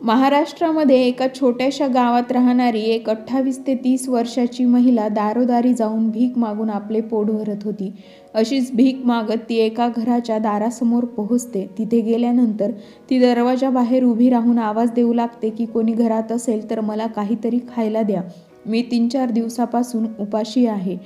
महाराष्ट्रामध्ये एका छोट्याशा गावात राहणारी एक अठ्ठावीस ते तीस वर्षाची महिला दारोदारी जाऊन भीक मागून आपले पोट भरत होती. अशीच भीक मागत ती एका घराच्या दारासमोर पोहोचते. तिथे गेल्यानंतर ती दरवाजाबाहेर उभी राहून आवाज देऊ लागते की कोणी घरात असेल तर मला काहीतरी खायला द्या. मी तीन चार दिवसापासून उपाशी आहे.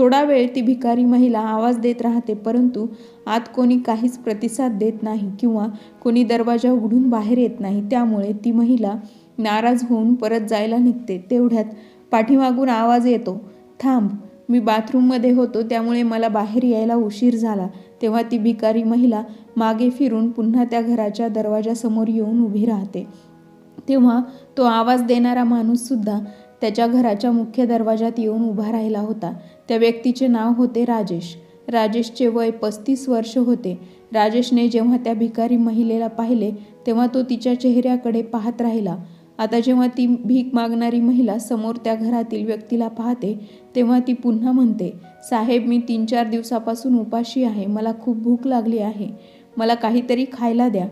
थोडा वेळ ती भिकारी महिला आवाज देत राहते परंतु आत कोणी काहीच प्रतिसाद देत नाही किंवा कोणी दरवाजा उघडून बाहेर येत नाही. त्यामुळे ती महिला नाराज होऊन परत जायला निघते. तेवढ्यात पाठीमागून आवाज येतो थांब मी बाथरूममध्ये होतो त्यामुळे मला बाहेर यायला उशीर झाला. तेव्हा ती भिकारी महिला मागे फिरून पुन्हा त्या घराच्या दरवाजासमोर येऊन उभी राहते. तेव्हा तो आवाज देणारा माणूससुद्धा त्याच्या घराच्या मुख्य दरवाजात येऊन उभा राहिला होता. त्या व्यक्तीचे नाव होते राजेश. राजेशचे वय पस्तीस वर्ष होते. राजेशने जेव्हा त्या भिकारी महिलेला पाहिले तेव्हा तो तिच्या चेहऱ्याकडे पाहत राहिला. आता जेव्हा ती भीक मागणारी महिला समोर त्या घरातील व्यक्तीला पाहते तेव्हा ती पुन्हा म्हणते साहेब मी तीन चार दिवसापासून उपाशी आहे. मला खूप भूक लागली आहे. मला काहीतरी खायला द्या.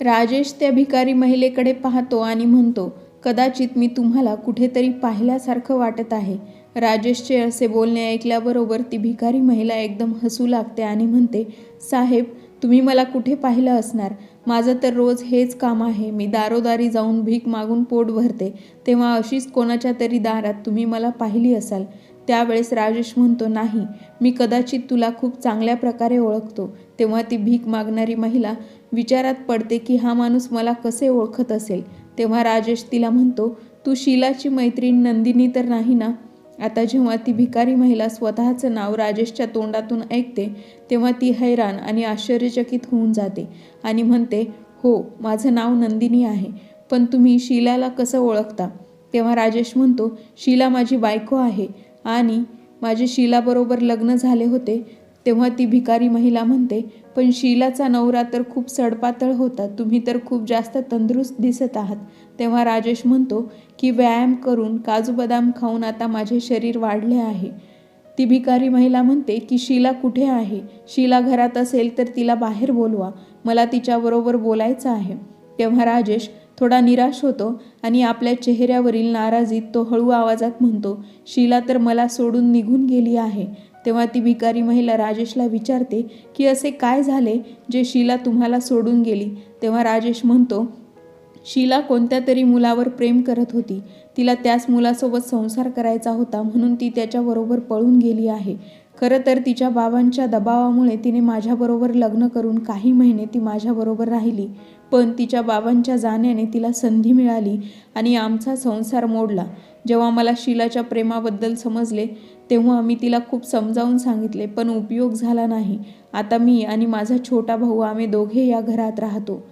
राजेश त्या भिकारी महिलेकडे पाहतो आणि म्हणतो कदाचित मी तुम्हाला कुठेतरी पाहिल्यासारखं वाटत आहे. राजेशचे असे बोलणे ऐकल्याबरोबर ती भिकारी महिला एकदम हसू लागते आणि म्हणते साहेब तुम्ही मला कुठे पाहिलं असणार? माझं तर रोज हेच काम आहे. मी दारोदारी जाऊन भीक मागून पोट भरते. तेव्हा अशीच कोणाच्या तरी दारात तुम्ही मला पाहिली असाल. त्यावेळेस राजेश म्हणतो नाही मी कदाचित तुला खूप चांगल्या प्रकारे ओळखतो. तेव्हा ती भीक मागणारी महिला विचारात पडते की हा माणूस मला कसे ओळखत असेल? तेव्हा राजेश तिला म्हणतो तू शीलाची मैत्रीण नंदिनी तर नाही ना? आता जेव्हा ती भिकारी महिला स्वतःचं नाव राजेशच्या तोंडातून ऐकते तेव्हा ती हैराण आणि आश्चर्यचकित होऊन जाते आणि म्हणते हो माझं नाव नंदिनी आहे पण तुम्ही शीलाला कसं ओळखता? तेव्हा राजेश म्हणतो शीला माझी बायको आहे आणि माझे शीलाबरोबर लग्न झाले होते. तेव्हा ती भिकारी महिला म्हणते पण शीलाचा नवरा तर खूप सडपातळ होता तुम्ही तर खूप जास्त तंदुरुस्त दिसत आहात तेव्हा राजेश म्हणतो की व्यायाम करून काजू बदाम खाऊन आता माझे शरीर वाढले आहे. ती भिकारी महिला म्हणते की शीला कुठे आहे? शीला घरात असेल तर तिला बाहेर बोलवा. मला तिच्याबरोबर बोलायचं आहे. तेव्हा राजेश थोडा निराश होतो आणि आपल्या चेहऱ्यावरील नाराजीत तो हळू आवाजात म्हणतो शीला तर मला सोडून निघून गेली आहे. तेव्हा ती भिकारी महिला राजेशला विचारते की असे काय झाले जे शीला तुम्हाला सोडून गेली? तेव्हा राजेश म्हणतो शीला कोणत्या तरी मुलावर प्रेम करत होती. तिला त्याच मुलासोबत संसार करायचा होता म्हणून ती त्याच्याबरोबर पळून गेली आहे. खरं तर तिच्या बाबांच्या दबावामुळे तिने माझ्याबरोबर लग्न करून काही महिने ती माझ्याबरोबर राहिली. पण तिच्या बाबांच्या जाण्याने तिला संधी मिळाली आणि आमचा संसार मोडला. जेव्हा मला शीलाच्या प्रेमाबद्दल समजले तेव्हा मी तिला खूप समजावून सांगितले पण उपयोग झाला नाही. आता मी आणि माझा छोटा भाऊ आम्ही दोघे या घरात राहतो.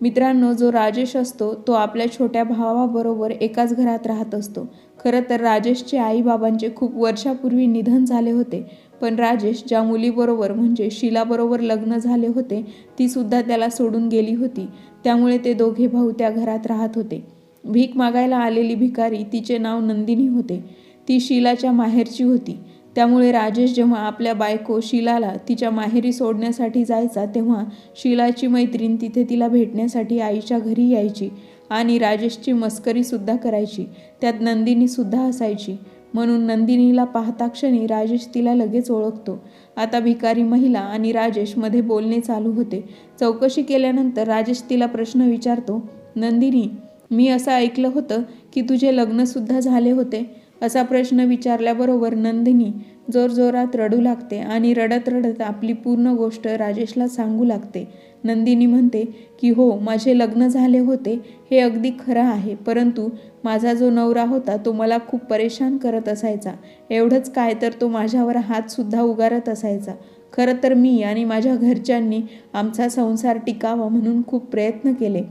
मित्रांनो जो राजेश असतो तो आपल्या छोट्या भावाबरोबर एकाच घरात राहत असतो. खरं तर राजेशचे आईबाबांचे खूप वर्षापूर्वी निधन झाले होते. पण राजेश ज्या मुलीबरोबर म्हणजे शिलाबरोबर लग्न झाले होते तीसुद्धा त्याला सोडून गेली होती. त्यामुळे ते दोघे भाऊ त्या घरात राहत होते. भीक मागायला आलेली भिकारी तिचे नाव नंदिनी होते. ती शीलाच्या माहेरची होती. त्यामुळे राजेश जेव्हा आपल्या बायको शिलाला तिच्या माहेरी सोडण्यासाठी जायचा तेव्हा शिलाची मैत्रीण तिथे तिला भेटण्यासाठी आईच्या घरी यायची आणि राजेशची मस्करीसुद्धा करायची. त्यात नंदिनीसुद्धा असायची. म्हणून नंदिनीला पाहता क्षणी राजेश तिला लगेच ओळखतो. आता भिकारी महिला आणि राजेशमध्ये बोलणे चालू होते. चौकशी केल्यानंतर राजेश तिला प्रश्न विचारतो नंदिनी मी असं ऐकलं होतं की तुझे लग्नसुद्धा झाले होते? असा प्रश्न विचारल्याबरोबर नंदिनी जोरजोरात रडू लागते आणि रडत रडत आपली पूर्ण गोष्ट राजेशला सांगू लागते. नंदिनी म्हणते की हो माझे लग्न झाले होते हे अगदी खरं आहे परंतु माझा जो नवरा होता तो मला खूप परेशान करत असायचा. एवढंच काय तर तो माझ्यावर हातसुद्धा उगारत असायचा. खरं तर मी आणि माझ्या घरच्यांनी आमचा संसार टिकावा म्हणून खूप प्रयत्न केले.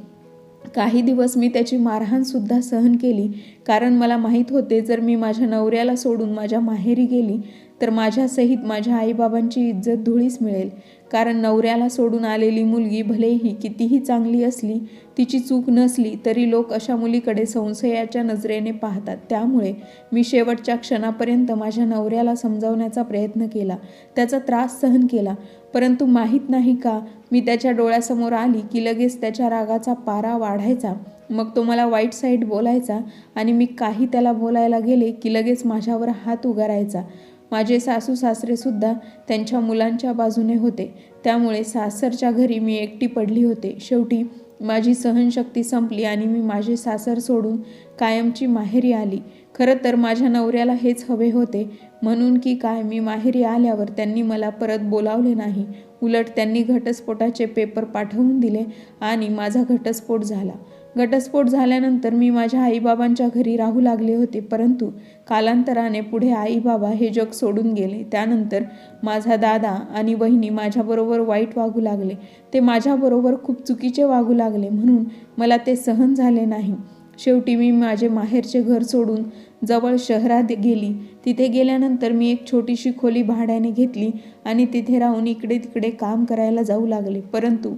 काही दिवस मी त्याची मारहाणसुद्धा सहन केली. कारण मला माहीत होते जर मी माझ्या नवऱ्याला सोडून माझ्या माहेरी गेली तर माझ्यासहित माझ्या आईबाबांची इज्जत धुळीस मिळेल. कारण नवऱ्याला सोडून आलेली मुलगी भलेही कितीही चांगली असली तिची चूक नसली तरी लोक अशा मुलीकडे संशयाच्या नजरेने पाहतात. त्यामुळे मी शेवटच्या क्षणापर्यंत माझ्या नवऱ्याला समजावण्याचा प्रयत्न केला. त्याचा त्रास सहन केला. परंतु माहीत नाही का मी त्याच्या डोळ्यासमोर आली की लगेच त्याच्या रागाचा पारा वाढायचा. मग तो मला वाईट साईड बोलायचा आणि मी काही त्याला बोलायला गेले की लगेच माझ्यावर हात उगारायचा. माझे सासू सासरेसुद्धा त्यांच्या मुलांच्या बाजूने होते. त्यामुळे सासरच्या घरी मी एकटी पडली होते. शेवटी माझी सहनशक्ती संपली आणि मी माझे सासर सोडून कायमची माहेरी आली. खरं तर माझ्या नवऱ्याला हेच हवे होते. म्हणून की काय मी माहेरी आल्यावर त्यांनी मला परत बोलावले नाही. उलट त्यांनी घटस्फोटाचे पेपर पाठवून दिले आणि माझा घटस्फोट झाला. घटस्फोट झाल्यानंतर मी माझ्या आईबाबांच्या घरी राहू लागले होते परंतु कालांतराने पुढे आईबाबा हे जग सोडून गेले. त्यानंतर माझा दादा आणि वहिनी माझ्याबरोबर वाईट वागू लागले. ते माझ्याबरोबर खूप चुकीचे वागू लागले म्हणून मला ते सहन झाले नाही. शेवटी मी माझे माहेरचे घर सोडून जवळ शहरात गेली. तिथे गेल्यानंतर मी एक छोटीशी खोली भाड्याने घेतली आणि तिथे राहून इकडे तिकडे काम करायला जाऊ लागले. परंतु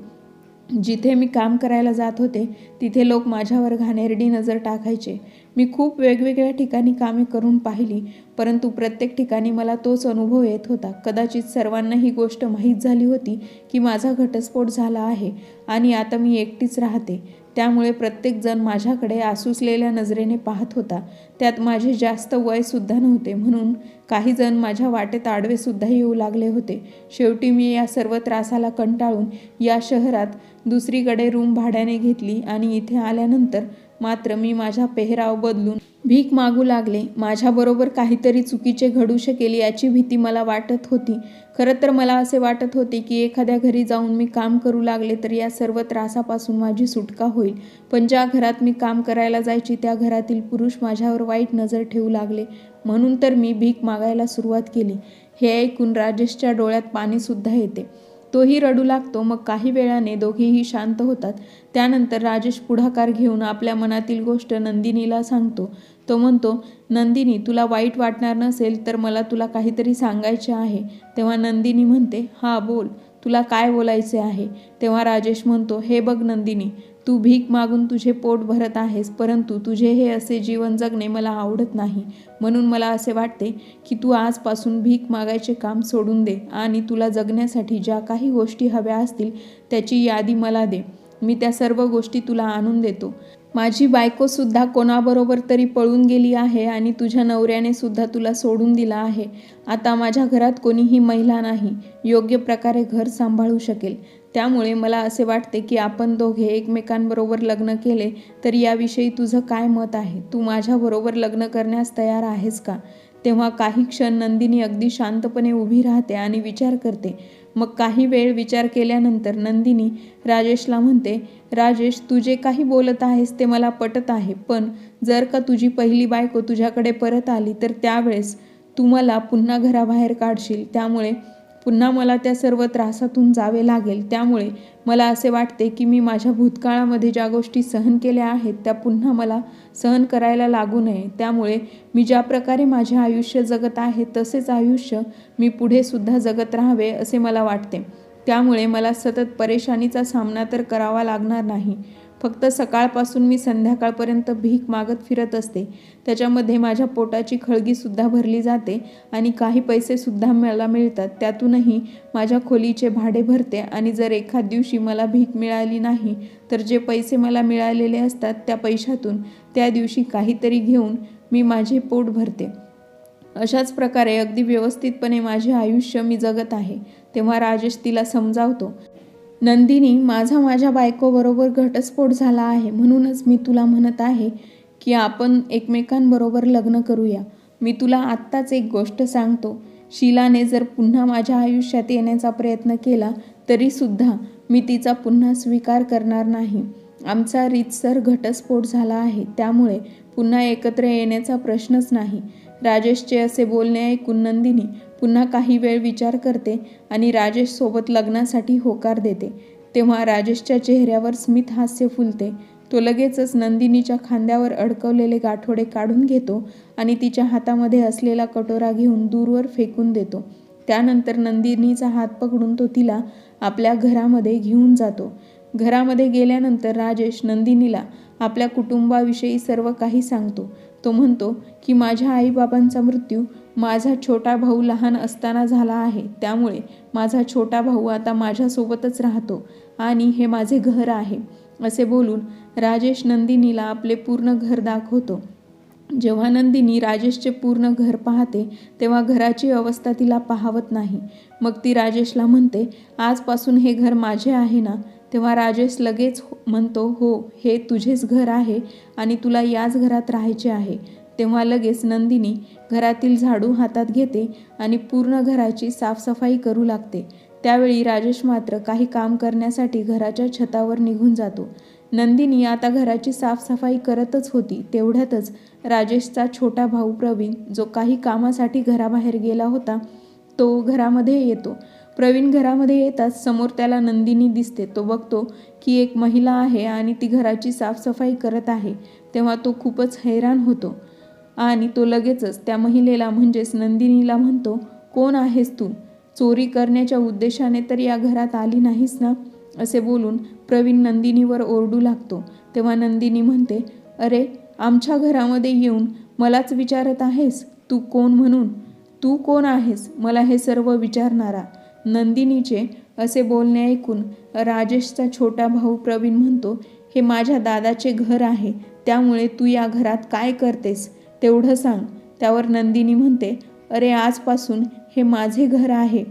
जिथे मी काम करायला जात होते तिथे लोक माझ्यावर घाणेरडी नजर टाकायचे. मी खूप वेगवेगळ्या ठिकाणी कामे करून पाहिली परंतु प्रत्येक ठिकाणी मला तोच अनुभव येत होता. कदाचित सर्वांना ही गोष्ट माहीत झाली होती की माझा घटस्फोट झाला आहे आणि आता मी एकटीच राहते. त्यामुळे प्रत्येकजण माझ्याकडे आसुसलेल्या नजरेने पाहत होता. त्यात माझे जास्त वयसुद्धा नव्हते म्हणून काही जण माझ्या वाटेत आडवेसुद्धा येऊ लागले होते. शेवटी मी या सर्व त्रासाला कंटाळून या शहरात दुसरीकडे रूम भाड्याने घेतली आणि इथे आल्यानंतर मात्र मी माझा पेहराव बदलून भीक मागू लागले. माझ्याबरोबर काहीतरी चुकीचे घडू शकेल याची भीती मला वाटत होती. खरं तर मला असे वाटत होते की एखाद्या घरी जाऊन मी काम करू लागले तर या सर्व त्रासापासून माझी सुटका होईल. पण ज्या घरात मी काम करायला जायची त्या घरातील पुरुष माझ्यावर वाईट नजर ठेवू लागले. म्हणून तर मी भीक मागायला सुरुवात केली. हे ऐकून राजेशच्या डोळ्यात पाणीसुद्धा येते. तोही रडू लागतो. मग काही वेळाने दोघेही शांत होतात. त्यानंतर राजेश पुढाकार घेऊन आपल्या मनातील गोष्ट नंदिनीला सांगतो. तो म्हणतो नंदिनी तुला वाईट वाटणार नसेल तर मला तुला काहीतरी सांगायचे आहे. तेव्हा नंदिनी म्हणते हा बोल. तुला काय बोलायचे आहे? तेव्हा राजेश म्हणतो हे बघ नंदिनी तू भीक मागून तुझे पोट भरत आहेस परंतु तुझे हे असे जीवन जगणे मला आवडत नाही. म्हणून मला असे वाटते की तू आजपासून भीक मागायचे काम सोडून दे आणि तुला जगण्यासाठी ज्या काही गोष्टी हव्या असतील त्याची यादी मला दे. मी त्या सर्व गोष्टी तुला आणून देतो. माझी बायकोसुद्धा कोणाबरोबर तरी पळून गेली आहे आणि तुझ्या नवऱ्याने सुद्धा तुला सोडून दिला आहे. आता माझ्या घरात कोणीही महिला नाही. योग्य प्रकारे घर सांभाळू शकेल. त्यामुळे मला असे वाटते की आपण दोघे एकमेकांबरोबर लग्न केले तर याविषयी तुझं काय मत आहे? तू माझ्याबरोबर लग्न करण्यास तयार आहेस का? तेव्हा काही क्षण नंदिनी अगदी शांतपणे उभी राहते आणि विचार करते. मग काही वेळ विचार केल्यानंतर नंदिनी राजेशला म्हणते राजेश तू जे काही बोलत आहेस ते मला पटत आहे पण जर का तुझी पहिली बायको तुझ्याकडे परत आली तर त्यावेळेस तू मला पुन्हा घराबाहेर काढशील. त्यामुळे पुन्हा मला त्या सर्व त्रासातून जावे लागेल. त्यामुळे मला असे वाटते की मी माझ्या भूतकाळामध्ये ज्या गोष्टी सहन केल्या आहेत त्या पुन्हा मला सहन करायला लागू नये. त्यामुळे मी ज्या प्रकारे माझे आयुष्य जगत आहे तसेच आयुष्य मी पुढेसुद्धा जगत राहावे असे मला वाटते. त्यामुळे मला सतत परेशानीचा सामना तर करावा लागणार नाही. फक्त सकाळपासून मी संध्याकाळपर्यंत भीक मागत फिरत असते. त्याच्यामध्ये माझ्या पोटाची खळगीसुद्धा भरली जाते आणि काही पैसेसुद्धा मला मिळतात. त्यातूनही माझ्या खोलीचे भाडे भरते आणि जर एखाद दिवशी मला भीक मिळाली नाही तर जे पैसे मला मिळालेले असतात त्या पैशातून त्या दिवशी काहीतरी घेऊन मी माझे पोट भरते. अशाच प्रकारे अगदी व्यवस्थितपणे माझे आयुष्य मी जगत आहे तेव्हा राजेश तिला समजावतो. नंदिनी माझा माझ्या बायकोबरोबर घटस्फोट झाला आहे. म्हणूनच मी तुला म्हणत आहे की आपण एकमेकांबरोबर लग्न करूया. मी तुला आत्ताच एक गोष्ट सांगतो. शीलाने जर पुन्हा माझ्या आयुष्यात येण्याचा प्रयत्न केला तरीसुद्धा मी तिचा पुन्हा स्वीकार करणार नाही. आमचा रीतसर घटस्फोट झाला आहे. त्यामुळे पुन्हा एकत्र येण्याचा प्रश्नच नाही. राजेशचे असे बोलणे ऐकून नंदिनी पुन्हा काही वेळ विचार करते आणि राजेशसोबत लग्नासाठी होकार देते. तेव्हा राजेशच्या चेहऱ्यावर स्मित हास्य फुलते. तो लगेचच नंदिनीच्या खांद्यावर अडकवलेले गाठोडे काढून घेतो आणि तिच्या हातामध्ये असलेला कटोरा घेऊन दूरवर फेकून देतो. त्यानंतर नंदिनीचा हात पकडून तो तिला आपल्या घरामध्ये घेऊन जातो. घरामध्ये गेल्यानंतर राजेश नंदिनीला आपल्या कुटुंबाविषयी सर्व काही सांगतो. तो म्हणतो की माझ्या आईबाबांचा मृत्यू माझा छोटा भाऊ लहान असताना झाला आहे. त्यामुळे माझा छोटा भाऊ आता माझ्यासोबतच राहतो आणि हे माझे घर आहे असे बोलून राजेश नंदिनीला आपले पूर्ण घर दाखवतो. जेव्हा नंदिनी राजेशचे पूर्ण घर पाहते तेव्हा घराची अवस्था तिला पाहवत नाही. मग ती राजेशला म्हणते आजपासून हे घर माझे आहे ना? तेव्हा राजेश लगेच हो- म्हणतो हो हे तुझेच घर आहे आणि तुला याच घरात राहायचे आहे. तेव्हा लगेच नंदिनी घरातील झाडू हातात घेते आणि पूर्ण घराची साफसफाई करू लागते. त्यावेळी राजेश मात्र काही काम करण्यासाठी घराच्या छतावर निघून जातो. नंदिनी आता घराची साफसफाई करतच होती. तेवढ्यातच राजेशचा छोटा भाऊ प्रवीण जो काही कामासाठी घराबाहेर गेला होता तो घरामध्ये येतो. प्रवीण घरामध्ये येताच समोर त्याला नंदिनी दिसते. तो बघतो की एक महिला आहे आणि ती घराची साफसफाई करत आहे. तेव्हा तो खूपच हैराण होतो आणि तो लगेचच त्या महिलेला म्हणजेच नंदिनीला म्हणतो कोण आहेस तू? चोरी करण्याच्या उद्देशाने तर या घरात आली नाहीस ना? असे बोलून प्रवीण नंदिनीवर ओरडू लागतो. तेव्हा नंदिनी म्हणते अरे आमच्या घरामध्ये येऊन मलाच विचारत आहेस? तू कोण म्हणून? तू कोण आहेस? मला हे सर्व विचारणारा. नंदिनीचे असे बोलणे ऐकून राजेशचा छोटा भाऊ प्रवीण म्हणतो हे माझ्या दादाचे घर आहे त्यामुळे तू या घरात काय करतेस? तेवढं सांग. त्यावर नंदिनी म्हणते अरे आजपासून हे माझे घर आहे.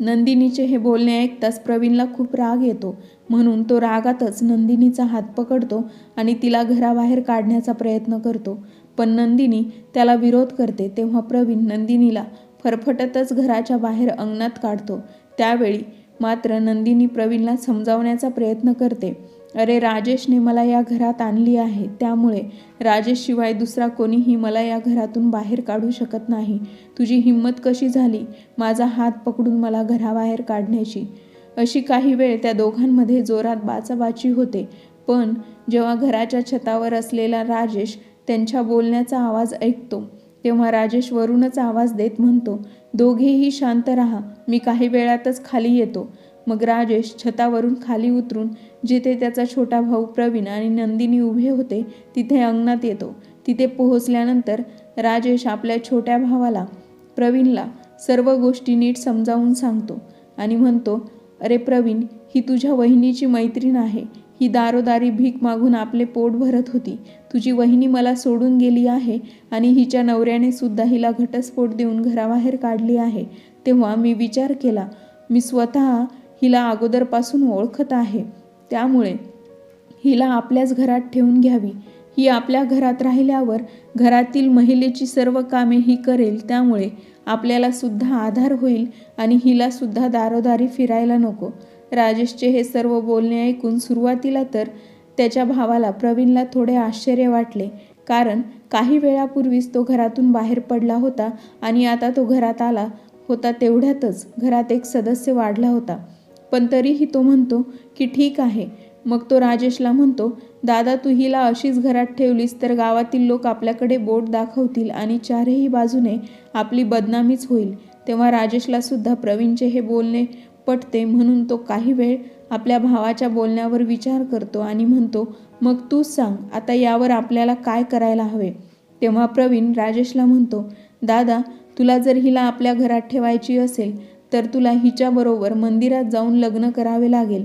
नंदिनीचे हे बोलणे ऐकताच प्रवीणला खूप राग येतो. म्हणून तो रागातच नंदिनीचा हात पकडतो आणि तिला घराबाहेर काढण्याचा प्रयत्न करतो. पण नंदिनी त्याला विरोध करते तेव्हा प्रवीण नंदिनीला फरफटतच घराच्या बाहेर अंगणात काढतो. त्यावेळी मात्र नंदिनी प्रवीणला समजावण्याचा प्रयत्न करते. अरे राजेशने मला या घरात आणली आहे. त्यामुळे राजेशशिवाय दुसरा कोणीही मला या घरातून बाहेर काढू शकत नाही. तुझी हिंमत कशी झाली? माझा हात पकडून मला घराबाहेर काढण्याची. अशी काही वेळ त्या दोघांमध्ये जोरात बाचाबाची होते. पण जेव्हा घराच्या छतावर असलेला राजेश त्यांच्या बोलण्याचा आवाज ऐकतो तेव्हा राजेश वरूनच आवाज देत म्हणतो दोघेही शांत राहा मी काही वेळातच खाली येतो. मग राजेश छतावरून खाली उतरून जिथे त्याचा छोटा भाऊ प्रवीण आणि नंदिनी उभे होते तिथे अंगणात येतो. तिथे पोहोचल्यानंतर राजेश आपल्या छोट्या भावाला प्रवीणला सर्व गोष्टी नीट समजावून सांगतो आणि म्हणतो अरे प्रवीण ही तुझ्या वहिनीची मैत्रीण आहे. ही दारोदारी भीक मागून आपले पोट भरत होती. तुझी वहिनी मला सोडून गेली आहे आणि हिच्या नवऱ्याने सुद्धा हिला घटस्फोट देऊन घराबाहेर काढली आहे. तेव्हा मी विचार केला मी स्वतः हिला अगोदरपासून ओळखत आहे. त्यामुळे हिला आपल्याच घरात ठेवून घ्यावी. ही आपल्या घरात राहिल्यावर घरातील महिलेची सर्व कामे ही करेल त्यामुळे आपल्याला सुद्धा आधार होईल आणि हिला सुद्धा दारोदारी फिरायला नको. राजेशचे हे सर्व बोलणे ऐकून सुरुवातीला तर त्याच्या भावाला प्रवीणला थोडे आश्चर्य वाटले. कारण काही वेळापूर्वीच तो घरातून बाहेर पडला होता आणि आता तो घरात आला होता तेवढ्यातच घरात एक सदस्य वाढला होता. पण तरीही तो म्हणतो की ठीक आहे. मग तो राजेशला म्हणतो दादा तू हिला अशीच घरात ठेवलीस तर गावातील लोक आपल्याकडे बोट दाखवतील आणि चारही बाजूने आपली बदनामीच होईल. तेव्हा राजेशला सुद्धा प्रवीणचे हे बोलणे पटते म्हणून तो काही वेळ आपल्या भावाच्या बोलण्यावर विचार करतो आणि म्हणतो मग तूच सांग आता यावर आपल्याला काय करायला हवे? तेव्हा प्रवीण राजेशला म्हणतो दादा तुला जर हिला आपल्या घरात ठेवायची असेल तर तुला हिच्याबरोबर मंदिरात जाऊन लग्न करावे लागेल.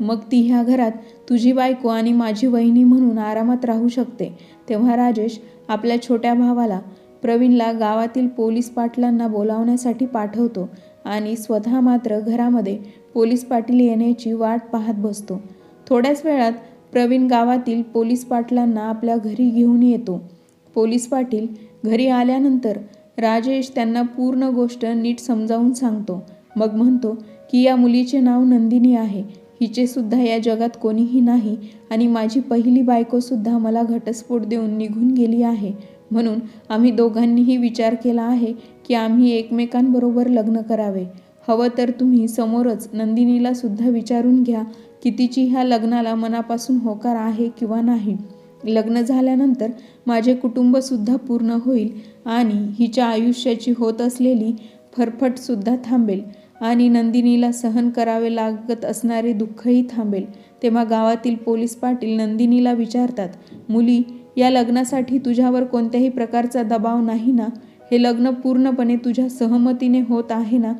मग ती ह्या घरात तुझी बायको आणि माझी वहिनी म्हणून आरामात राहू शकते. तेव्हा राजेश आपल्या छोट्या भावाला प्रवीणला गावातील पोलीस पाटलांना बोलावण्यासाठी पाठवतो. आणि स्वतः मात्र घरामध्ये पोलीस पाटील येण्याची वाट पाहत बसतो. थोड्याच वेळात प्रवीण गावातील पोलीस पाटलांना आपल्या घरी घेऊन येतो. पोलीस पाटील घरी आल्यानंतर राजेश त्यांना पूर्ण गोष्ट नीट समजावून सांगतो. मग म्हणतो की या मुलीचे नाव नंदिनी आहे. हिचेसुद्धा या जगात कोणीही नाही आणि माझी पहिली बायकोसुद्धा मला घटस्फोट देऊन निघून गेली आहे. म्हणून आम्ही दोघांनीही विचार केला आहे की आम्ही एकमेकांबरोबर लग्न करावे. हवं तर तुम्ही समोरच नंदिनीला सुद्धा विचारून घ्या की तिची ह्या लग्नाला मनापासून होकार आहे किंवा नाही. लग्न झाल्यानंतर माझे कुटुंबसुद्धा पूर्ण होईल आणि हिच्या आयुष्याची होत असलेली फरफटसुद्धा थांबेल आणि नंदिनीला सहन करावे लागत असणारे दुःखही थांबेल. तेव्हा गावातील पोलीस पाटील नंदिनीला विचारतात मुली या लग्नासाठी तुझ्यावर कोणत्याही प्रकारचा दबाव नाही ना? हे लग्न पूर्णपणे तुझ्या सहमतीने होत आहे ना?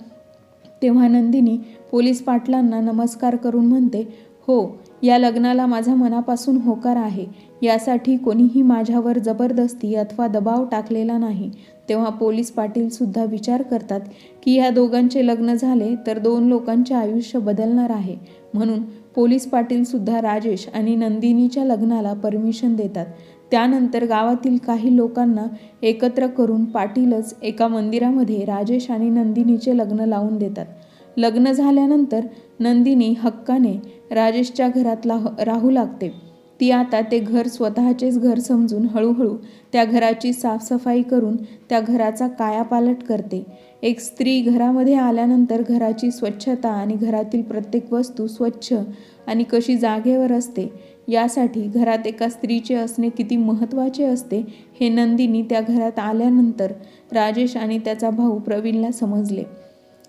तेव्हा नंदिनी पोलीस पाटलांना नमस्कार करून म्हणते हो या लग्नाला माझा मनापासून होकार आहे. यासाठी कोणीही माझ्यावर जबरदस्ती अथवा दबाव टाकलेला नाही. तेव्हा पोलीस पाटीलसुद्धा विचार करतात की या दोघांचे लग्न झाले तर दोन लोकांचे आयुष्य बदलणार आहे. म्हणून पोलीस पाटीलसुद्धा राजेश आणि नंदिनीच्या लग्नाला परमिशन देतात. त्यानंतर गावातील काही लोकांना एकत्र करून पाटीलच एका मंदिरामध्ये राजेश आणि नंदिनीचे लग्न लावून देतात. लग्न झाल्यानंतर नंदिनी हक्काने राजेशच्या घरात लाह राहू लागते. ती आता ते घर स्वतःचेच घर समजून हळूहळू त्या घराची साफसफाई करून त्या घराचा कायापालट करते. एक स्त्री घरामध्ये आल्यानंतर घराची स्वच्छता आणि घरातील प्रत्येक वस्तू स्वच्छ आणि कशी जागेवर असते यासाठी घरात एका स्त्रीचे असणे किती महत्त्वाचे असते हे नंदिनी त्या घरात आल्यानंतर राजेश आणि त्याचा भाऊ प्रवीणला समजले.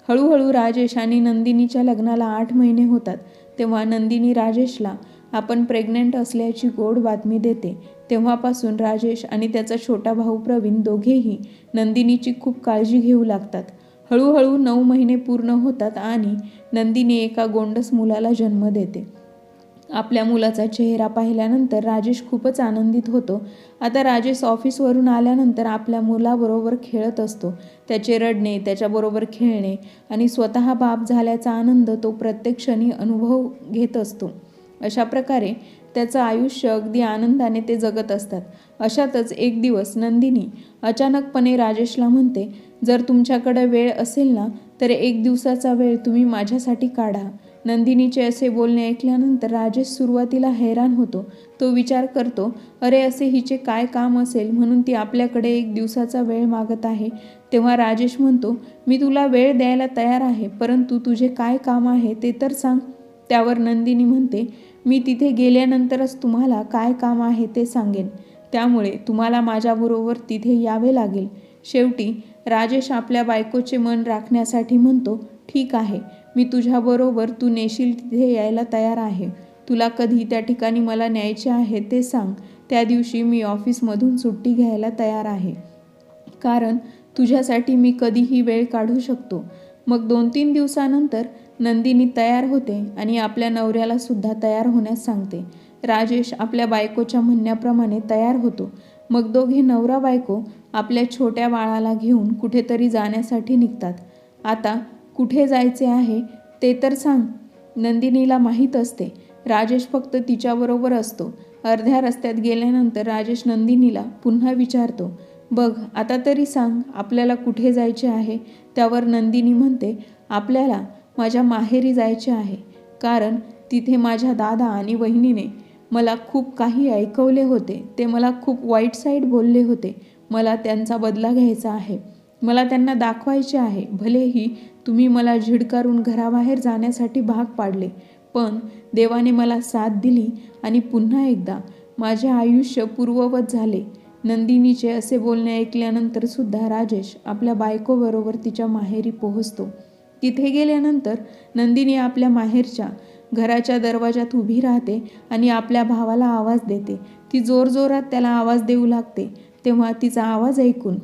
हळूहळू राजेश आणि नंदिनीच्या लग्नाला आठ महिने होतात. तेव्हा नंदिनी राजेशला आपण प्रेग्नंट असल्याची गोड बातमी देते. तेव्हापासून राजेश आणि त्याचा छोटा भाऊ प्रवीण दोघेही नंदिनीची खूप काळजी घेऊ लागतात. हळूहळू नऊ महिने पूर्ण होतात आणि नंदिनी एका गोंडस मुलाला जन्म देते. आपल्या मुलाचा चेहरा पाहिल्यानंतर राजेश खूपच आनंदित होतो. आता राजेश ऑफिसवरून आल्यानंतर आपल्या मुलाबरोबर खेळत असतो. त्याचे रडणे त्याच्याबरोबर खेळणे आणि स्वतः बाप झाल्याचा आनंद तो प्रत्येक क्षणी अनुभव घेत असतो. अशा प्रकारे त्याचं आयुष्य अगदी आनंदाने ते जगत असतात. अशातच एक दिवस नंदिनी अचानकपणे राजेशला म्हणते जर तुमच्याकडे वेळ असेल ना तर एक दिवसाचा वेळ तुम्ही माझ्यासाठी काढा. नंदिनीचे असे बोलणे ऐकल्यानंतर राजेश सुरुवातीला हैराण होतो. तो विचार करतो अरे असे हिचे काय काम असेल म्हणून ती आपल्याकडे एक दिवसाचा वेळ मागत आहे. तेव्हा राजेश म्हणतो मी तुला वेळ द्यायला तयार आहे परंतु तुझे काय काम आहे ते तर सांग. त्यावर नंदिनी म्हणते मी तिथे गेल्यानंतरच तुम्हाला काय काम आहे ते सांगेन. त्यामुळे तुम्हाला माझ्याबरोबर तिथे यावे लागेल. शेवटी राजेश आपल्या बायकोचे मन राखण्यासाठी म्हणतो ठीक आहे मी तुझ्याबरोबर तू नेशील तिथे यायला तयार आहे. तुला कधी त्या ठिकाणी मला न्यायचे आहे ते सांग. त्या दिवशी मी ऑफिसमधून सुट्टी घ्यायला तयार आहे. कारण तुझ्यासाठी मी कधीही वेळ काढू शकतो. मग दोन तीन दिवसानंतर नंदिनी तयार होते आणि आपल्या नवऱ्याला सुद्धा तयार होण्यास सांगते. राजेश आपल्या बायकोच्या म्हणण्याप्रमाणे तयार होतो. मग दोघे नवरा बायको आपल्या छोट्या बाळाला घेऊन कुठेतरी जाण्यासाठी निघतात. आता कुठे जायचे आहे ते तर सांग. नंदिनीला माहीत असते. राजेश फक्त तिच्याबरोबर असतो. अर्ध्या रस्त्यात गेल्यानंतर राजेश नंदिनीला पुन्हा विचारतो बघ आता तरी सांग आपल्याला कुठे जायचे आहे? त्यावर नंदिनी म्हणते आपल्याला माझ्या माहेरी जायचे आहे. कारण तिथे माझ्या दादा आणि वहिनीने मला खूप काही ऐकवले होते. ते मला खूप वाईट साईड बोलले होते. मला त्यांचा बदला घ्यायचा आहे. मला त्यांना दाखवायचे आहे. भलेही तुम्ही मला झिडकारून घराबाहेर जाण्यासाठी भाग पाडले पण देवाने मला साथ दिली आणि पुन्हा एकदा माझे आयुष्य पूर्ववत झाले. नंदिनीचे असे बोलणे ऐकल्यानंतर सुद्धा राजेश आपल्या बायकोबरोबर तिच्या माहेरी पोहोचतो. तिथे गेल्यानंतर नंदिनी आपल्या माहेरच्या घराच्या दरवाजात उभी राहते आणि आपल्या भावाला आवाज देते. ती जोरजोरात त्याला आवाज देऊ लागते. तेव्हा तिचा आवाज ऐकून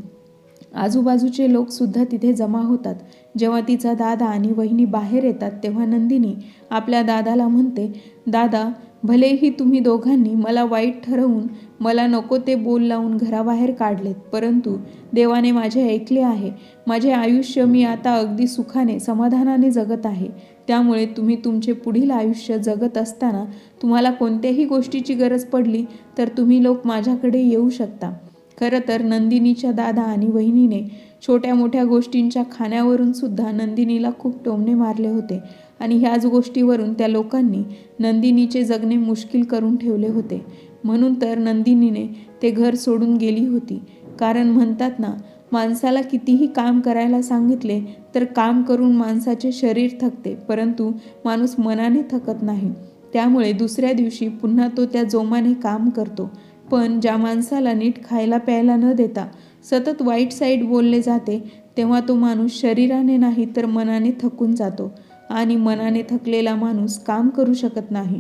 आजूबाजूचे लोकसुद्धा तिथे जमा होतात. जेव्हा तिचा दादा आणि वहिनी बाहेर येतात तेव्हा नंदिनी आपल्या दादाला म्हणते दादा भलेही तुम्ही दोघांनी मला वाईट ठरवून मला नको ते बोल लावून घराबाहेर काढलेत परंतु देवाने माझे ऐकले आहे. माझे आयुष्य मी आता अगदी सुखाने समाधानाने जगत आहे. त्यामुळे तुम्ही तुमचे पुढील आयुष्य जगत असताना तुम्हाला कोणत्याही गोष्टीची गरज पडली तर तुम्ही लोक माझ्याकडे येऊ शकता. खरं तर नंदिनीच्या दादा आणि वहिनीने छोट्या मोठ्या गोष्टींच्या खाण्यावरून सुद्धा नंदिनीला खूप टोमणे मारले होते. आणि ह्याच गोष्टीवरून त्या लोकांनी नंदिनीचे जगणे मुश्किल करून ठेवले होते. म्हणून तर नंदिनीने ते घर सोडून गेली होती. कारण म्हणतात ना माणसाला कितीही काम करायला सांगितले तर काम करून माणसाचे शरीर थकते. परंतु माणूस मनाने थकत नाही. त्यामुळे दुसऱ्या दिवशी पुन्हा तो त्या जोमाने काम करतो. पण ज्या माणसाला नीट खायला प्यायला न देता सतत वाईट साईड बोलले जाते तेव्हा तो माणूस शरीराने नाही तर मनाने थकून जातो आणि मनाने थकलेला माणूस काम करू शकत नाही.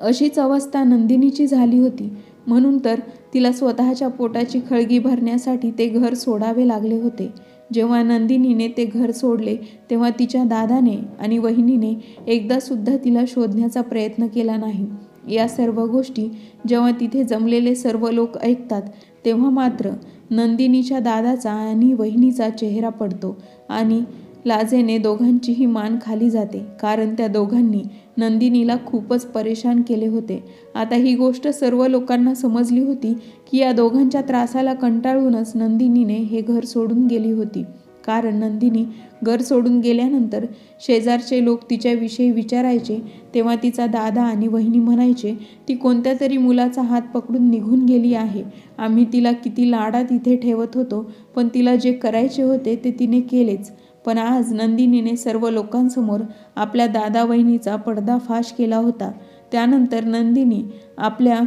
अशीच अवस्था नंदिनीची झाली होती. म्हणून तर तिला स्वतःच्या पोटाची खळगी भरण्यासाठी ते घर सोडावे लागले होते. जेव्हा नंदिनीने ते घर सोडले तेव्हा तिच्या दादाने आणि वहिनीने एकदासुद्धा तिला शोधण्याचा प्रयत्न केला नाही. या सर्व गोष्टी जेव्हा तिथे जमलेले सर्व लोक ऐकतात तेव्हा मात्र नंदिनीच्या दादाचा आणि वहिनीचा चेहरा पडतो आणि लाजेने दोघांचीही मान खाली जाते कारण त्या दोघांनी नंदिनीला खूपच परेशान केले होते. आता ही गोष्ट सर्व लोकांना समजली होती की या दोघांच्या त्रासाला कंटाळूनच नंदिनीने हे घर सोडून गेली होती. कारण नंदिनी घर सोडून गेल्यानंतर शेजारचे लोक तिच्याविषयी विचारायचे तेव्हा तिचा दादा आणि वहिनी म्हणायचे ती कोणत्या तरी मुलाचा हात पकडून निघून गेली आहे. आम्ही तिला किती लाडात इथे ठेवत होतो पण तिला जे करायचे होते ते तिने केलेच. पण आज नंदिनीने सर्व लोकांसमोर आपल्या दादा वहिनीचा पडदाफाश केला होता. त्यानंतर नंदिनी आपल्या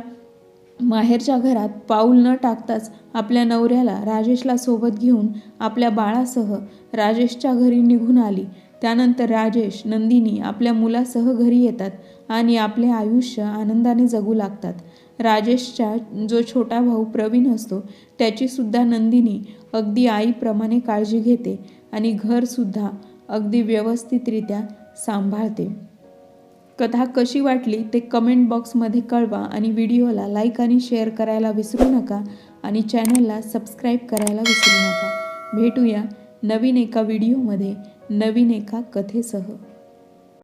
माहेरच्या घरात पाऊल न टाकताच आपल्या नवऱ्याला राजेशला सोबत घेऊन आपल्या बाळासह राजेशच्या घरी निघून आली. त्यानंतर राजेश नंदिनी आपल्या मुलासह घरी येतात आणि आपले आयुष्य आनंदाने जगू लागतात. राजेशचा जो छोटा भाऊ प्रवीण असतो त्याचीसुद्धा नंदिनी अगदी आईप्रमाणे काळजी घेते आणि घरसुद्धा अगदी व्यवस्थितरित्या सांभाळते. कथा कशी वाटली ते कमेंट बॉक्समध्ये कळवा आणि व्हिडिओला लाईक आणि शेअर करायला विसरू नका आणि चॅनलला सबस्क्राईब करायला विसरू नका. भेटूया नवीन एका व्हिडिओमध्ये नवीन एका कथेसह.